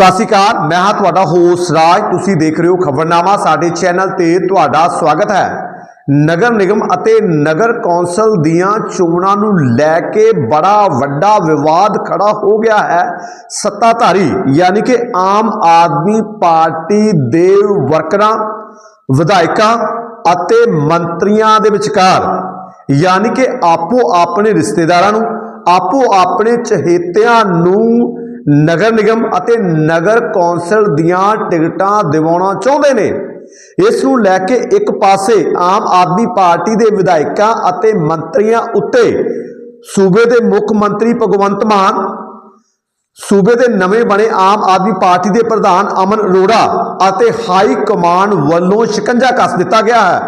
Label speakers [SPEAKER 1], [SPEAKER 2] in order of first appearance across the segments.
[SPEAKER 1] ਸਤਿ ਸ਼੍ਰੀ ਅਕਾਲ, ਮੈਂ ਹਾਂ ਤੁਹਾਡਾ ਹੋਸਟ ਰਾਜ। ਤੁਸੀਂ ਦੇਖ ਰਹੇ ਹੋ ਖਬਰਨਾਮਾ, ਸਾਡੇ ਚੈਨਲ ਤੇ ਤੁਹਾਡਾ ਸਵਾਗਤ ਹੈ। ਨਗਰ ਨਿਗਮ ਅਤੇ ਨਗਰ ਕੌਂਸਲ ਦੀਆਂ ਚੋਣਾਂ ਨੂੰ ਲੈ ਕੇ ਬੜਾ ਵੱਡਾ ਵਿਵਾਦ ਖੜਾ ਹੋ ਗਿਆ ਹੈ। ਸੱਤਾਧਾਰੀ, ਯਾਨੀ ਕਿ ਆਮ ਆਦਮੀ ਪਾਰਟੀ ਦੇ ਵਰਕਰਾਂ, ਵਿਧਾਇਕਾਂ ਅਤੇ ਮੰਤਰੀਆਂ ਦੇ ਵਿਚਕਾਰ, ਯਾਨੀ ਕਿ ਆਪੋ ਆਪਣੇ ਰਿਸ਼ਤੇਦਾਰਾਂ ਨੂੰ ਆਪੋ ਆਪਣੇ ਚਹੇਤਿਆਂ ਨੂੰ ਨਗਰ ਨਿਗਮ ਅਤੇ ਨਗਰ ਕੌਂਸਲ ਦੀਆਂ ਟਿਕਟਾਂ ਦਿਵਾਉਣਾ ਚਾਹੁੰਦੇ ਨੇ। ਇਸ ਨੂੰ ਲੈ ਕੇ ਇੱਕ ਪਾਸੇ ਆਮ ਆਦਮੀ ਪਾਰਟੀ ਦੇ ਵਿਧਾਇਕਾਂ ਅਤੇ ਮੰਤਰੀਆਂ ਉੱਤੇ ਸੂਬੇ ਦੇ ਮੁੱਖ ਮੰਤਰੀ ਭਗਵੰਤ ਮਾਨ, ਸੂਬੇ ਦੇ ਨਵੇਂ ਬਣੇ ਆਮ ਆਦਮੀ ਪਾਰਟੀ ਦੇ ਪ੍ਰਧਾਨ ਅਮਨ ਅਰੋੜਾ ਅਤੇ ਹਾਈ ਕਮਾਂਡ ਵੱਲੋਂ ਸ਼ਿਕੰਜਾ ਕੱਸ ਦਿੱਤਾ ਗਿਆ ਹੈ।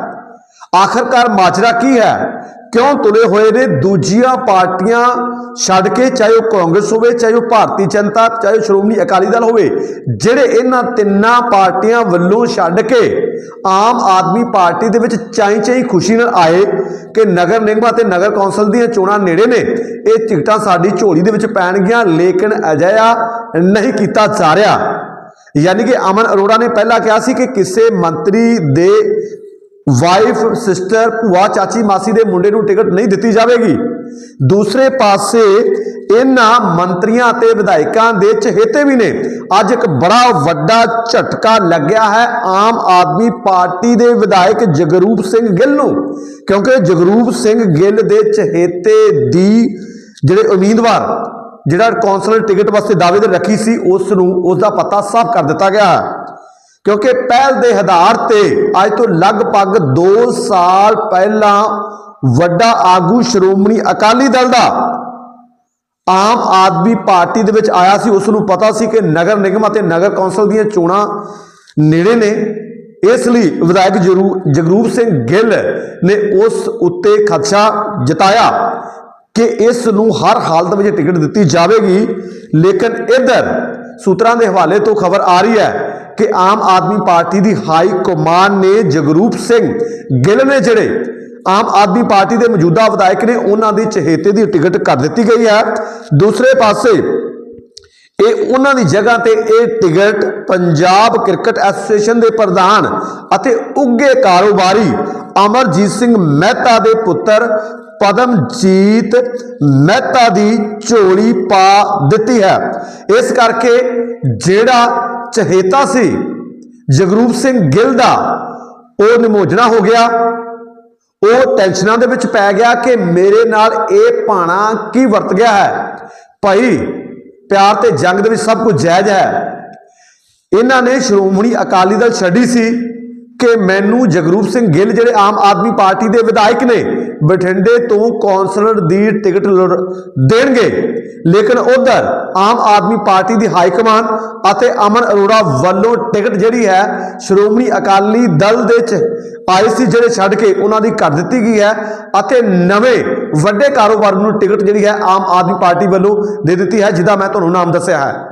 [SPEAKER 1] ਆਖਰਕਾਰ ਮਾਜਰਾ ਕੀ ਹੈ? ਕਿਉਂ ਤੁਲੇ ਹੋਏ ਨੇ? ਦੂਜੀਆਂ ਪਾਰਟੀਆਂ ਛੱਡ ਕੇ, ਚਾਹੇ ਉਹ ਕਾਂਗਰਸ ਹੋਵੇ, ਚਾਹੇ ਉਹ ਭਾਰਤੀ ਜਨਤਾ, ਚਾਹੇ ਉਹ ਸ਼੍ਰੋਮਣੀ ਅਕਾਲੀ ਦਲ ਹੋਵੇ, ਜਿਹੜੇ ਇਹਨਾਂ ਤਿੰਨਾਂ ਪਾਰਟੀਆਂ ਵੱਲੋਂ ਛੱਡ ਕੇ ਆਮ ਆਦਮੀ ਪਾਰਟੀ ਦੇ ਵਿੱਚ ਚਾਈ ਚਾਈ ਖੁਸ਼ੀ ਨਾਲ ਆਏ ਕਿ ਨਗਰ ਨਿਗਮ ਅਤੇ ਨਗਰ ਕੌਂਸਲ ਦੀਆਂ ਚੋਣਾਂ ਨੇੜੇ ਨੇ। ਇਹ ਟਿਕਟਾਂ ਸਾਡੀ ਝੋਲੀ ਦੇ ਵਿੱਚ ਪੈਣਗੀਆਂ ਲੇਕਿਨ ਅਜਿਹਾ ਨਹੀਂ ਕੀਤਾ ਜਾ ਰਿਹਾ। ਯਾਨੀ ਕਿ ਅਮਨ ਅਰੋੜਾ ਨੇ ਪਹਿਲਾਂ ਕਿਹਾ ਸੀ ਕਿ ਕਿਸੇ ਮੰਤਰੀ ਦੇ ਵਾਈਫ ਸਿਸਟਰ ਭੂਆ, ਚਾਚੀ, ਮਾਸੀ ਦੇ ਮੁੰਡੇ ਨੂੰ ਟਿਕਟ ਨਹੀਂ ਦਿੱਤੀ ਜਾਵੇਗੀ। ਦੂਸਰੇ ਪਾਸੇ ਇਹਨਾਂ ਮੰਤਰੀਆਂ ਅਤੇ ਵਿਧਾਇਕਾਂ ਦੇ ਚਹੇਤੇ ਵੀ ਨੇ। ਅੱਜ ਇੱਕ ਬੜਾ ਵੱਡਾ ਝਟਕਾ ਲੱਗਿਆ ਹੈ ਆਮ ਆਦਮੀ ਪਾਰਟੀ ਦੇ ਵਿਧਾਇਕ ਜਗਰੂਪ ਸਿੰਘ ਗਿੱਲ ਨੂੰ। ਕਿਉਂਕਿ ਜਗਰੂਪ ਸਿੰਘ ਗਿੱਲ ਦੇ ਚਹੇਤੇ ਦੀ ਜਿਹੜੇ ਉਮੀਦਵਾਰ, ਜਿਹੜਾ ਕੌਂਸਲਰ ਟਿਕਟ ਵਾਸਤੇ ਦਾਅਵੇ ਤੇ ਰੱਖੀ ਸੀ, ਉਸ ਨੂੰ, ਉਸ ਦਾ ਪਤਾ ਸਾਫ਼ ਕਰ ਦਿੱਤਾ ਗਿਆ ਹੈ। ਕਿਉਂਕਿ ਪਹਿਲ ਦੇ ਆਧਾਰ ਤੇ ਅੱਜ ਤੋਂ ਲਗਭਗ 2 ਸਾਲ ਪਹਿਲਾਂ ਵੱਡਾ ਆਗੂ ਸ਼੍ਰੋਮਣੀ ਅਕਾਲੀ ਦਲ ਦਾ ਆਮ ਆਦਮੀ ਪਾਰਟੀ ਦੇ ਵਿੱਚ ਆਇਆ ਸੀ, ਉਸ ਨੂੰ ਪਤਾ ਸੀ ਕਿ ਨਗਰ ਨਿਗਮ ਅਤੇ ਨਗਰ ਕੌਂਸਲ ਦੀਆਂ ਚੋਣਾਂ ਨੇੜੇ ਨੇ। ਇਸ ਲਈ ਵਿਧਾਇਕ ਜਰੂ- ਜਗਰੂਪ ਸਿੰਘ ਗਿੱਲ ਨੇ ਉਸ ਉੱਤੇ ਖਦਸ਼ਾ ਜਤਾਇਆ ਕਿ ਇਸ ਨੂੰ ਹਰ ਹਾਲਤ ਵਿੱਚ ਟਿਕਟ ਦਿੱਤੀ ਜਾਵੇਗੀ। ਲੇਕਿਨ ਇਧਰ ਸੂਤਰਾਂ ਦੇ ਹਵਾਲੇ ਤੋਂ ਖਬਰ ਆ ਰਹੀ ਹੈ ਕਿ ਆਮ ਆਦਮੀ ਪਾਰਟੀ ਦੀ ਹਾਈ ਕਮਾਨ ਨੇ ਜਗਰੂਪ ਸਿੰਘ ਗਿੱਲ ਨੇ ਜਿਹੜੇ ਆਮ ਆਦਮੀ ਪਾਰਟੀ ਦੇ ਮੌਜੂਦਾ ਵਿਧਾਇਕ ਨੇ, ਉਹਨਾਂ ਦੀ ਚਹੇਤੇ ਦੀ ਟਿਕਟ ਕਰ ਦਿੱਤੀ ਗਈ ਹੈ। ਦੂਸਰੇ ਪਾਸੇ, ਇਹ ਉਹਨਾਂ ਦੀ ਜਗ੍ਹਾ ਤੇ ਇਹ ਟਿਕਟ ਪੰਜਾਬ ਕ੍ਰਿਕਟ ਐਸੋਸੀਏਸ਼ਨ ਦੇ ਪ੍ਰਧਾਨ ਅਤੇ ਉੱਗੇ ਕਾਰੋਬਾਰੀ ਅਮਰਜੀਤ ਸਿੰਘ ਮਹਿਤਾ ਦੇ ਪੁੱਤਰ ਪਦਮਜੀਤ ਮਹਿਤਾ ਦੀ ਝੋਲੀ ਪਾ ਦਿੱਤੀ ਹੈ। ਇਸ ਕਰਕੇ ਜਿਹੜਾ ਚਹੇਤਾ ਸੀ। ਜਗਰੂਪ ਸਿੰਘ ਗਿੱਲ ਦਾ ਉਹ ਨਿਮੋਝਣਾ ਹੋ ਗਿਆ। ਉਹ ਟੈਨਸ਼ਨਾਂ ਦੇ ਵਿੱਚ ਪੈ ਗਿਆ ਕਿ ਮੇਰੇ ਨਾਲ ਇਹ ਪਾਣਾ ਕੀ ਵਰਤ ਗਿਆ ਹੈ। ਭਾਈ, ਪਿਆਰ ਤੇ ਜੰਗ ਦੇ ਵਿੱਚ ਸਭ ਕੁਝ ਜਾਇਜ਼ ਹੈ। ਇਹਨਾਂ ਨੇ ਸ਼੍ਰੋਮਣੀ ਅਕਾਲੀ ਦਲ ਛੱਡੀ ਸੀ ਕਿ ਮੈਨੂੰ ਜਗਰੂਪ ਸਿੰਘ ਗਿੱਲ ਜਿਹੜੇ ਆਮ ਆਦਮੀ ਪਾਰਟੀ ਦੇ ਵਿਧਾਇਕ ਨੇ ਬਠਿੰਡੇ ਤੋਂ ਕੌਂਸਲਰ ਦੀ ਟਿਕਟ ਲੜ- ਦੇਣਗੇ। ਲੇਕਿਨ ਉਧਰ ਆਮ ਆਦਮੀ ਪਾਰਟੀ ਦੀ ਹਾਈ ਕਮਾਨ ਅਤੇ ਅਮਨ ਅਰੋੜਾ ਵੱਲੋਂ ਟਿਕਟ ਜਿਹੜੀ ਹੈ, ਸ਼੍ਰੋਮਣੀ ਅਕਾਲੀ ਦਲ ਦੇ ਚ ਆਏ ਸੀ, ਜਿਹੜੇ ਛੱਡ ਕੇ ਉਹਨਾਂ ਦੀ ਕਰ ਦਿੱਤੀ ਗਈ ਹੈ ਅਤੇ ਨਵੇਂ ਵੱਡੇ ਕਾਰੋਬਾਰ ਨੂੰ ਟਿਕਟ ਜਿਹੜੀ ਹੈ, ਆਮ ਆਦਮੀ ਪਾਰਟੀ ਵੱਲੋਂ ਦੇ ਦਿੱਤੀ ਹੈ, ਜਿਹਦਾ ਮੈਂ ਤੁਹਾਨੂੰ ਨਾਮ ਦੱਸਿਆ ਹੈ।